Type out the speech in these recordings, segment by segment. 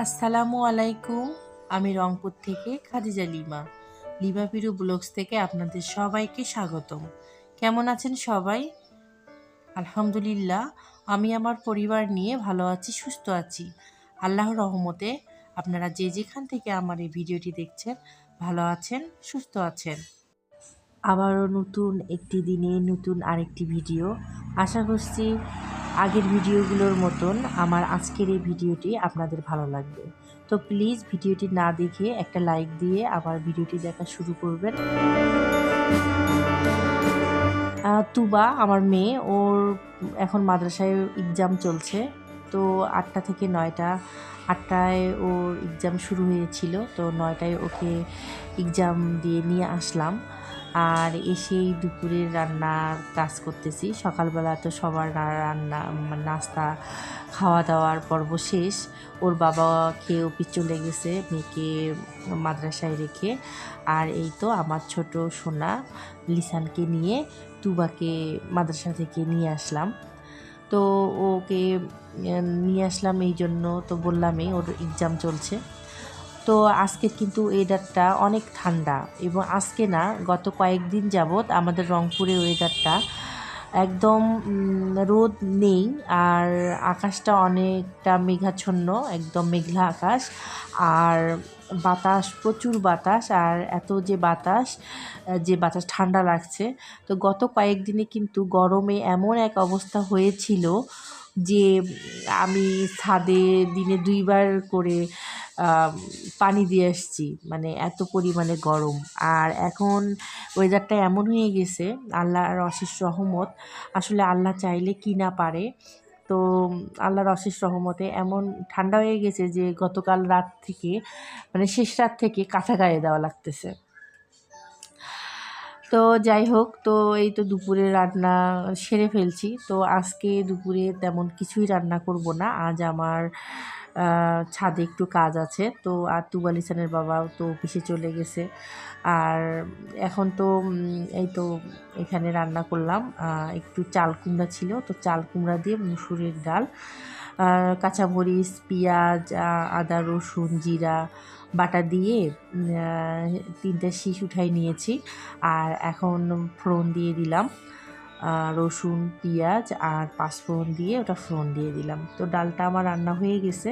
আসসালামু আলাইকুম, আমি রংপুর থেকে খাদিজা লিমা। লিমা পিরু ব্লগস থেকে আপনাদের সবাইকে স্বাগতম। কেমন আছেন সবাই? আলহামদুলিল্লাহ, আমি আমার পরিবার নিয়ে ভালো আছি, সুস্থ আছি। আল্লাহর রহমতে আপনারা যে যেখান থেকে আমার এই ভিডিওটি দেখছেন, ভালো আছেন, সুস্থ আছেন। আবারও নতুন একটি দিনে নতুন আরেকটি ভিডিও। আশা করছি আগের ভিডিওগুলোর মতন আমার আজকের এই ভিডিওটি আপনাদের ভালো লাগবে। তো প্লিজ ভিডিওটি না দেখে একটা লাইক দিয়ে আবার ভিডিওটি দেখা শুরু করবেন। তুবা, আমার মেয়ে, ওর এখন মাদ্রাসায় এক্সাম চলছে। তো আটটা থেকে নয়টা, আটটায় ওর এক্সাম শুরু হয়েছিল, তো নয়টায় ওকে এক্সাম দিয়ে নিয়ে আসলাম। আর এসেই দুপুরের রান্নার কাজ করতেছি। সকালবেলা তো সবার রান্না নাস্তা খাওয়া দাওয়ার পর্ব শেষ। ওর বাবা খেয়ে অফিস চলে গেছে, মেয়েকে মাদ্রাসায় রেখে। আর এই তো আমার ছোট সোনা লিসানকে নিয়ে তুবাকে মাদ্রাসা থেকে নিয়ে আসলাম। তো ওকে নিয়ে আসলাম এই জন্য। তো বললামই, ওর এক্সাম চলছে। তো আজকে কিন্তু ওয়েদারটা অনেক ঠান্ডা এবং আজকে না, গত কয়েকদিন যাবৎ আমাদের রংপুরের ওয়েদারটা একদম রোদ নেই আর আকাশটা অনেকটা মেঘাচ্ছন্ন, একদম মেঘলা আকাশ। আর বাতাস, প্রচুর বাতাস আর এত যে বাতাস যে বাতাস ঠান্ডা লাগছে। তো গত কয়েকদিনে কিন্তু গরমে এমন এক অবস্থা হয়েছিল যে আমি ছাদে দিনে দুইবার করে পানি দিয়ে আসছি। মানে এত পরিমাণে গরম। আর এখন ওয়েদারটা এমন হয়ে গেছে, আল্লাহর অশেষ রহমত। আসলে আল্লাহ চাইলে কি না পারে। তো আল্লাহর অশেষ রহমতে এমন ঠান্ডা হয়ে গেছে যে গতকাল রাত থেকে মানে শেষ রাত থেকে কাঁথা গায়ে দেওয়া লাগতেছে। তো যাই হোক, তো এই তো দুপুরে রান্না সেরে ফেলছি। তো আজকে দুপুরে তেমন কিছুই রান্না করব না। আজ আমার ছাদে একটু কাজ আছে। তো আর তুবালিসানের বাবাও তো অফিসে চলে গেছে। আর এখন তো এই তো এখানে রান্না করলাম। একটু চাল কুমড়া ছিল। তো চাল কুমড়া দিয়ে মুসুরের ডাল কাঁচামরিচ, পেঁয়াজ আদা, রসুন, জিরা, বাটা দিয়ে তিনটা শীষ উঠাই নিয়েছি। আর এখন ফোড়ন দিয়ে দিলাম। রসুন, পেঁয়াজ আর পাঁচফোড়ন দিয়ে ওটা ফোড়ন দিয়ে দিলাম। তো ডালটা আমার রান্না হয়ে গেছে।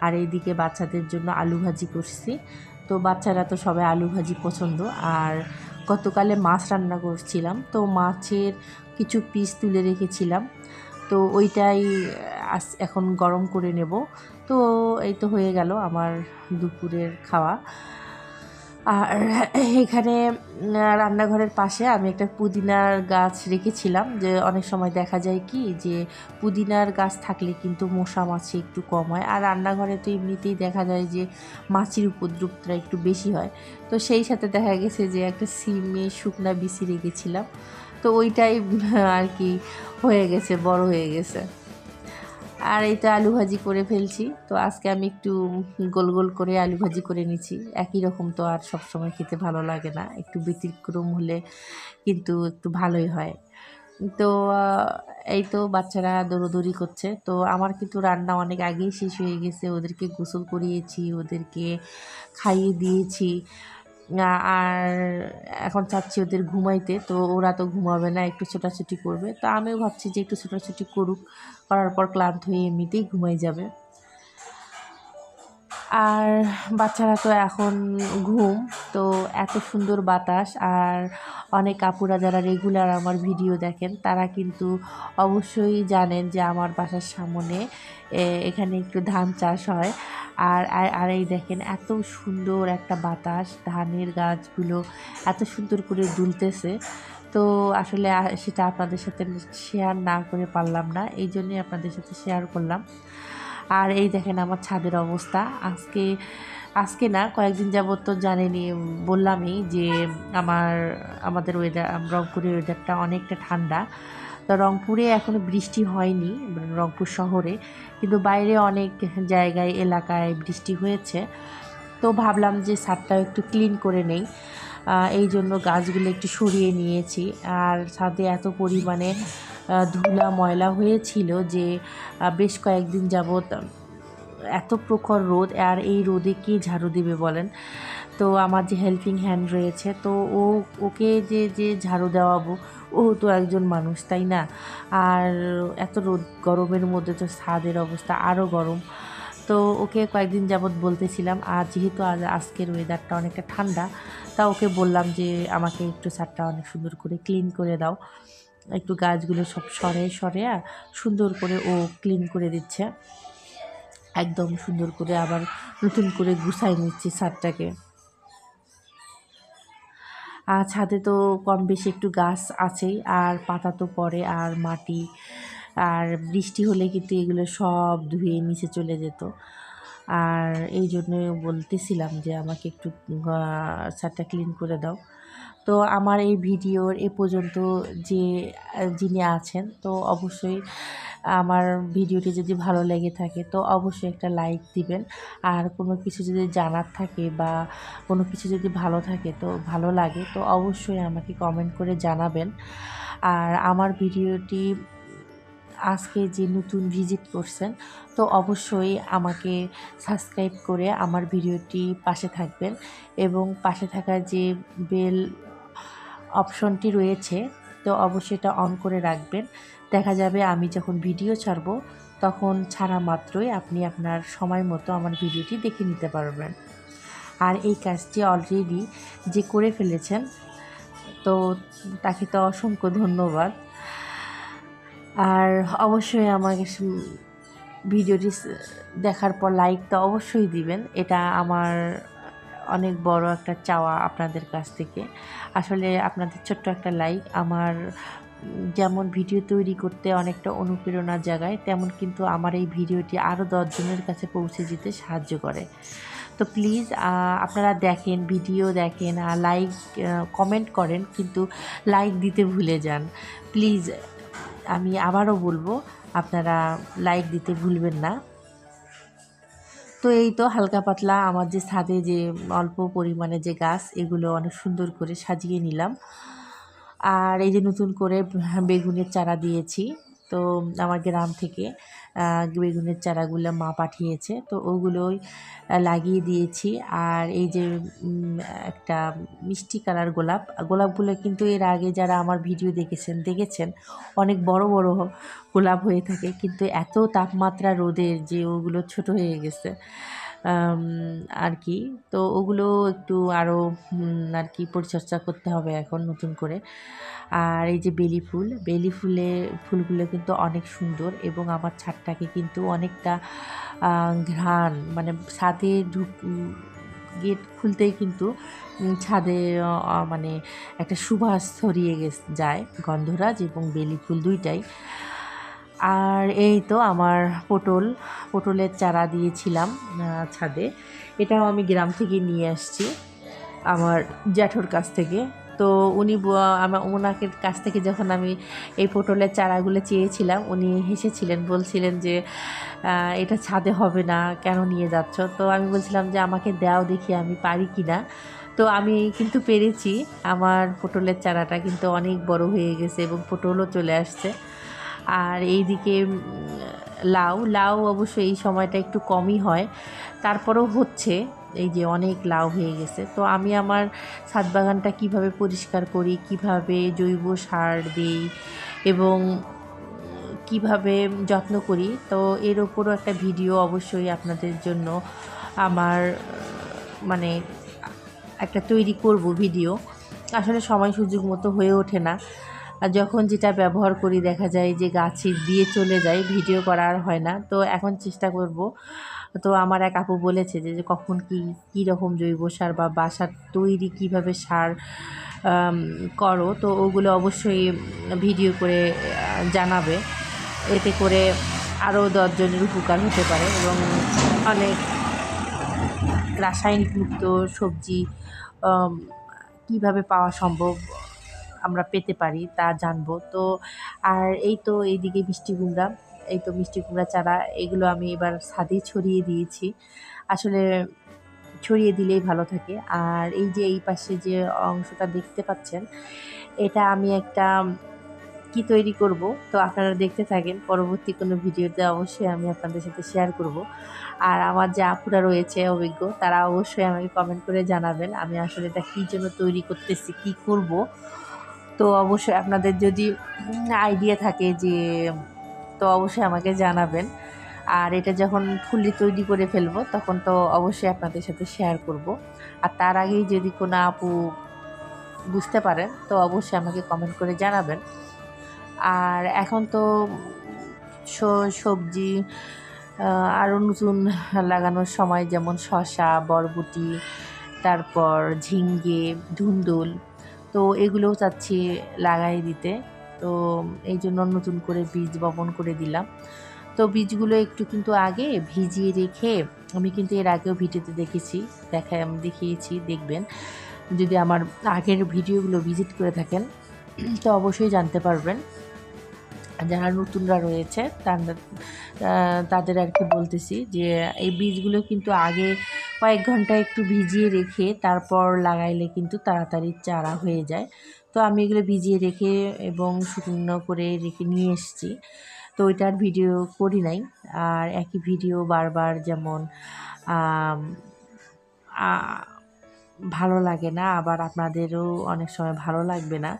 আর এইদিকে বাচ্চাদের জন্য আলু ভাজি করছি। তো বাচ্চারা তো সবাই আলু ভাজি পছন্দ। আর গতকালে মাছ রান্না করছিলাম। তো মাছের কিছু পিস তুলে রেখেছিলাম। তো ওইটাই এখন গরম করে নেব। তো এই তো হয়ে গেল আমার দুপুরের খাওয়া। আর এখানে রান্নাঘরের পাশে আমি একটা পুদিনার গাছ রেখেছিলাম যে অনেক সময় দেখা যায় কি যে পুদিনার গাছ থাকলে কিন্তু মশা মাছি একটু কম হয়। আর রান্নাঘরে তো এমনিতেই দেখা যায় যে মাছির উপদ্রবটা একটু বেশি হয়। তো সেই সাথে দেখা গেছে যে একটা সিমে শুকনা বিচি রেখেছিলাম। তো ওইটাই আর কি হয়ে গেছে, বড় হয়ে গেছে। আর এইটা আলু ভাজি করে ফেলছি। তো আজকে আমি একটু গোল গোল করে আলু ভাজি করে নিচ্ছি একই রকম তো আর সব সময় খেতে ভালো লাগে না। একটু ব্যতিক্রম হলে কিন্তু একটু ভালোই হয়। তো এই তো বাচ্চারা দৌড়োদৌড়ি করছে। তো আমার কিন্তু রান্না অনেক আগেই শেষ হয়ে গেছে। ওদেরকে গোসল করিয়েছি, ওদেরকে খাইয়ে দিয়েছি। আর এখন চাচ্ছি ওদের ঘুমাইতে, তো ওরা তো ঘুমাবে না, একটু ছোটাছুটি করবে। তো আমিও ভাবছি যে একটু ছোটাছুটি করুক, করার পর ক্লান্ত হয়ে এমনিতেই ঘুমাই যাবে। আর বাচ্চারা তো এখন ঘুম, তো এত সুন্দর বাতাস, আর অনেক কাপুরা যারা রেগুলার আমার ভিডিও দেখেন, তারা কিন্তু অবশ্যই জানেন যে আমার বাসার সামনে এখানে একটু ধান চাষ হয়। আর আর এই দেখেন এত সুন্দর একটা বাতাস, ধানের গাছগুলো এত সুন্দর করে দুলতেছে। তো আসলে সেটা আপনাদের সাথে শেয়ার না করে পারলাম না, এই জন্যই আপনাদের সাথে শেয়ার করলাম। আর এই দেখেন আমার ছাদের অবস্থা, আজকে আজকে না, কয়েকদিন যাবৎ তো জানেনি বললামই যে আমার, আমাদের ওয়েদার রংপুরের ওয়েদারটা অনেকটা ঠান্ডা। তো রংপুরে এখনও বৃষ্টি হয়নি, রংপুর শহরে। কিন্তু বাইরে অনেক জায়গায়, এলাকায় বৃষ্টি হয়েছে। তো ভাবলাম যে ছাদটা একটু ক্লিন করে নেই। এই জন্য গাছগুলো একটু সরিয়ে নিয়েছি। আর ছাদে এত পরিমাণে ধুলা ময়লা হয়েছিল যে বেশ কয়েকদিন যাবৎ এত প্রখর রোদ, আর এই রোদে কে ঝাড়ু দেবে বলেন? তো আমার যে হেল্পিং হ্যান্ড রয়েছে, তো ও, ওকে যে যে ঝাড়ু দেওয়াবো, ও তো একজন মানুষ, তাই না? আর এত রোদ, গরমের মধ্যে তো ছাদের অবস্থা আরও গরম। তো ওকে কয়েকদিন যাবৎ বলতেছিলাম, আর যেহেতু আজ, আজকের ওয়েদারটা অনেকটা ঠান্ডা, তা ওকে বললাম যে, আমাকে একটু ছাদটা অনেক সুন্দর করে ক্লিন করে দাও। একটু গাছগুলো সব সরে সরে সুন্দর করে ও ক্লিন করে দিচ্ছে। একদম সুন্দর করে আবার নতুন করে গুছাই নিচ্ছি ছাদটাকে। আর ছাদে তো কম বেশি একটু গাছ আছেই, আর পাতা তো পড়ে, আর মাটি, আর বৃষ্টি হলে কিন্তু এগুলো সব ধুয়ে নিচে চলে যেত। আর এই জন্য বলতেছিলাম যে আমাকে একটু ছাদটা ক্লিন করে দাও। তো আমার এই ভিডিওর এ পর্যন্ত যে যিনি আছেন, তো অবশ্যই আমার ভিডিওটি যদি ভালো লেগে থাকে, তো অবশ্যই একটা লাইক দিবেন। আর কোনো কিছু যদি জানার থাকে বা কোনো কিছু যদি ভালো থাকে, তো ভালো লাগে, তো অবশ্যই আমাকে কমেন্ট করে জানাবেন। আর আমার ভিডিওটি আজকে যে নতুন ভিজিট করছেন, তো অবশ্যই আমাকে সাবস্ক্রাইব করে আমার ভিডিওটি পাশে থাকবেন এবং পাশে থাকা যে বেল অপশনটি রয়েছে, তো অবশ্যই এটা অন করে রাখবেন। দেখা যাবে আমি যখন ভিডিও ছাড়ব, তখন ছাড়া মাত্রই আপনি আপনার সময় মতো আমার ভিডিওটি দেখে নিতে পারবেন। আর এই কাজটি অলরেডি যে করে ফেলেছেন, তো তাকে তো অসংখ্য ধন্যবাদ। আর অবশ্যই আমাকে ভিডিওটি দেখার পর লাইক তো অবশ্যই দিবেন। এটা আমার অনেক বড় একটা চাওয়া আপনাদের কাছ থেকে। আসলে আপনাদের ছোট্ট একটা লাইক আমার যেমন ভিডিও তৈরি করতে অনেকটা অনুপ্রেরণার জায়গায়, তেমন কিন্তু আমার এই ভিডিওটি আরও দশজনের কাছে পৌঁছে যেতে সাহায্য করে। তো প্লিজ আপনারা দেখেন ভিডিও দেখেন লাইক কমেন্ট করেন, কিন্তু লাইক দিতে ভুলে যান। প্লিজ আমি আবারও বলব, আপনারা লাইক দিতে ভুলবেন না। তো এই তো হালকা পাতলা আমার যে ছাদে যে অল্প পরিমাণে যে গাছ, এগুলো অনেক সুন্দর করে সাজিয়ে নিলাম। আর এই যে নতুন করে বেগুনের চারা দিয়েছি, তো আমার গ্রাম থেকে বেগুনের চারাগুলো মা পাঠিয়েছে। তো ওগুলোই লাগিয়ে দিয়েছি। আর এই যে একটা মিষ্টি কালার গোলাপ গোলাপগুলো কিন্তু এর আগে যারা আমার ভিডিও দেখেছেন দেখেছেন, অনেক বড় বড় গোলাপ হয়ে থাকে। কিন্তু এত তাপমাত্রা রোদের যে ওগুলো ছোট হয়ে গেছে। আর কি তো ওগুলো একটু আরও আর কি পরিচর্যা করতে হবে এখন নতুন করে। আর এই যে বেলি ফুল, বেলি ফুলে, ফুলগুলো কিন্তু অনেক সুন্দর এবং আমার ছাদটাকে কিন্তু অনেকটা ঘ্রাণ মানে ছাদে ঢুক গেট খুলতেই কিন্তু ছাদে মানে একটা সুবাস ছড়িয়ে যায় গন্ধরাজ এবং বেলি ফুল দুইটাই। আর এই তো আমার পটল, পটলের চারা দিয়েছিলাম ছাদে। এটাও আমি গ্রাম থেকে নিয়ে আসছি, আমার জ্যাঠোর কাছ থেকে। তো উনি আমার ওনাকে কাছ থেকে যখন আমি এই পটলের চারাগুলো চেয়েছিলাম, উনি হেসেছিলেন, বলছিলেন যে এটা ছাদে হবে না, কেন নিয়ে যাচ্ছ? তো আমি বলছিলাম যে, আমাকে দাও দেখি আমি পারি কি না। তো আমি কিন্তু পেরেছি, আমার পটলের চারাটা কিন্তু অনেক বড় হয়ে গেছে এবং পটলও চলে আসছে। আর এইদিকে লাউ লাউ অবশ্য এই সময়টা একটু কমই হয়। তারপরেও হচ্ছে, এই যে অনেক লাউ হয়ে গেছে। তো আমি আমার ছাদ বাগানটা কীভাবে পরিষ্কার করি, কীভাবে জৈব সার দিই এবং কীভাবে যত্ন করি, তো এর ওপরও একটা ভিডিও অবশ্যই আপনাদের জন্য আমার মানে একটা তৈরি করব ভিডিও। আসলে সময় সুযোগ মতো হয়ে ওঠে না। আর যখন যেটা ব্যবহার করি, দেখা যায় যে গাছে দিয়ে চলে যায় ভিডিও করা আর হয় না। তো এখন চেষ্টা করব। তো আমার এক আপু বলেছে যে কখন কী কী রকম জৈব সার বা বাসার তৈরি কীভাবে সার করো। তো ওগুলো অবশ্যই ভিডিও করে জানাবে। এতে করে আরও দশজনের উপকার হতে পারে এবং অনেক রাসায়নিক মুক্ত সবজি কীভাবে পাওয়া সম্ভব আমরা পেতে পারি, তা জানব। তো আর এই তো এইদিকে মিষ্টি কুমড়া, এই তো মিষ্টি কুমড়া চারা, এগুলো আমি এবার ছাদে ছড়িয়ে দিয়েছি। আসলে ছড়িয়ে দিলেই ভালো থাকে। আর এই যে এই পাশে যে অংশটা দেখতে পাচ্ছেন, এটা আমি একটা কি তৈরি করব, তো আপনারা দেখতে থাকেন। পরবর্তী কোনো ভিডিওতে অবশ্যই আমি আপনাদের সাথে শেয়ার করব। আর আমার যে আপুরা রয়েছে অভিজ্ঞ, তারা অবশ্যই আমাকে কমেন্ট করে জানাবেন, আমি আসলে এটা কী জন্য তৈরি করতেছি, কি করব। তো অবশ্যই আপনাদের যদি আইডিয়া থাকে যে, তো অবশ্যই আমাকে জানাবেন। আর এটা যখন ফুললি তৈরি করে ফেলব, তখন তো অবশ্যই আপনাদের সাথে শেয়ার করব। আর তার আগেই যদি কোনো আপু বুঝতে পারেন, তো অবশ্যই আমাকে কমেন্ট করে জানাবেন। আর এখন তো সবজি আরও নতুন লাগানোর সময় যেমন শসা, বরবটি, তারপর ঝিঙ্গে, ধুন্দুল তো এগুলোও চাচ্ছি লাগাই দিতে। তো এই জন্য নতুন করে বীজ বপন করে দিলাম। তো বীজগুলো একটু কিন্তু আগে ভিজিয়ে রেখে আমি কিন্তু এর আগেও ভিডিওতে দেখেছি, দেখা, দেখিয়েছি, দেখবেন। যদি আমার আগের ভিডিওগুলো ভিজিট করে থাকেন, তো অবশ্যই জানতে পারবেন। যারা নতুনরা রয়েছে তাদের আর কি বলতেছি যে, এই বীজগুলো কিন্তু আগে কয়েক ঘণ্টা একটু ভিজিয়ে রেখে তারপর লাগাইলে কিন্তু তাড়াতাড়ি চারা হয়ে যায়। তো আমি এগুলো ভিজিয়ে রেখে এবং শুকনো করে রেখে নিয়ে এসেছি। তো ওইটার ভিডিও করি নাই। আর একই ভিডিও বারবার যেমন ভালো লাগে না, আবার আপনাদেরও অনেক সময় ভালো লাগবে না।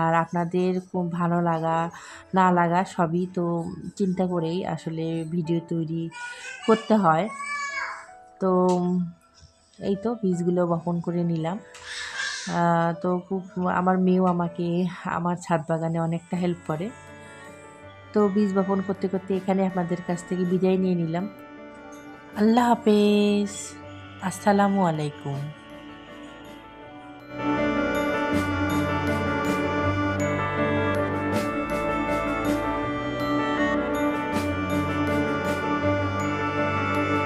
আর আপনাদের খুব ভালো লাগা, না লাগা সবই তো চিন্তা করেই আসলে ভিডিও তৈরি করতে হয়। তো এই তো বীজগুলো বপন করে নিলাম। তো খুব আমার মেয়েও আমাকে, আমার ছাদ বাগানে অনেকটা হেল্প করে। তো বীজ বপন করতে করতে এখানে আপনাদের কাছ থেকে বিদায় নিয়ে নিলাম। আল্লাহ হাফেজ। আসসালামু আলাইকুম।